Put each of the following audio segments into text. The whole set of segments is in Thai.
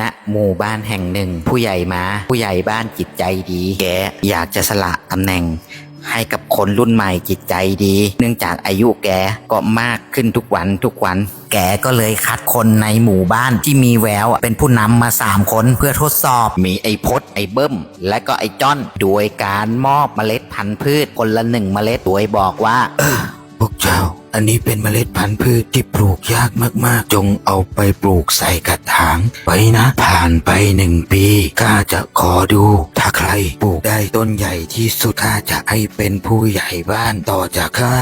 ณหมู่บ้านแห่งหนึ่ง ผู้ใหญ่มาผู้ใหญ่บ้านจิตใจดี แกอยากจะสละตำแหน่ง ให้กับคนรุ่นใหม่จิตใจดี เนื่องจากอายุแกก็มากขึ้นทุกวันทุกวันแกก็เลยคัดคนในหมู่บ้านที่มีแววเป็นผู้นำมาสามคนเพื่อทดสอบ มีไอ้พดไอ้เบิ้ม และก็ไอ้จ้อน โดยการมอบเมล็ดพันธุ์พืชคนละหนึ่งเมล็ดโดยบอกว่า อันนี้เป็นเมล็ดพันธุ์พืชที่ปลูกยากมากๆ จงเอาไปปลูกใส่กระถางไว้นะ ผ่านไปหนึ่งปีข้าจะขอดู ถ้าใครปลูกได้ต้นใหญ่ที่สุดข้าจะให้เป็นผู้ใหญ่บ้านต่อจากข้า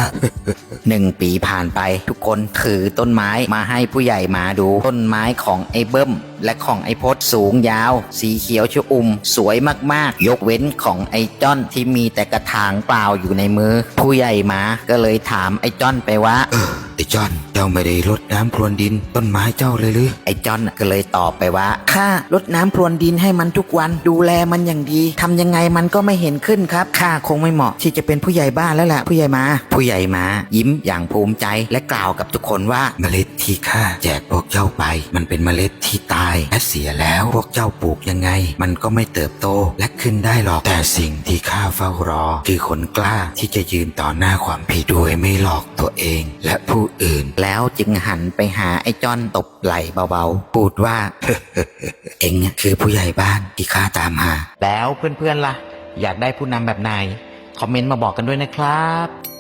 หนึ่งปีผ่านไป ทุกคนถือต้นไม้มาให้ผู้ใหญ่มาดู ต้นไม้ของไอ้เบิ้ม และของไอพดสูงยาว สีเขียวชอุ่ม สวยมากๆ ยกเว้นของไอจ้อนที่มีแต่กระถางเปล่าอยู่ในมือ ผู้ใหญ่มาก็เลยถามไอจ้อนไปว่า เออไอ้จอนเจ้าไม่ได้รดน้ำพรวนดินต้นไม้เจ้าเลยหรือ ไอ้จอนก็เลยตอบไปว่าข้ารดน้ำพรวนดินให้มันทุกวันดูแลมันอย่างดีทำยังไงมันก็ไม่เห็นขึ้นครับข้าคงไม่เหมาะที่จะเป็นผู้ใหญ่บ้านแล้วแหละผู้ใหญ่มา ผู้ใหญ่มา ยิ้มอย่างภูมิใจและกล่าวกับทุกคนว่าเมล็ดที่ข้าแจกพวกเจ้าไป มันเป็นเมล็ดที่ตายและเสียแล้วพวกเจ้าปลูกยังไง มันก็ไม่เติบโตและขึ้นได้หรอกแต่สิ่งที่ข้าเฝ้ารอ คือคนกล้าที่จะยืนต่อหน้าความผิดโดยไม่หลอกตัวเอง และผู้อื่นแล้วจึงหันไปหาไอ้จอนตบไหล่เบาๆ พูดว่า เอ็งคือผู้ใหญ่บ้านที่ข้าตามหา แล้วเพื่อนๆล่ะ อยากได้ผู้นำแบบไหนคอมเมนต์มาบอกกันด้วยนะครับ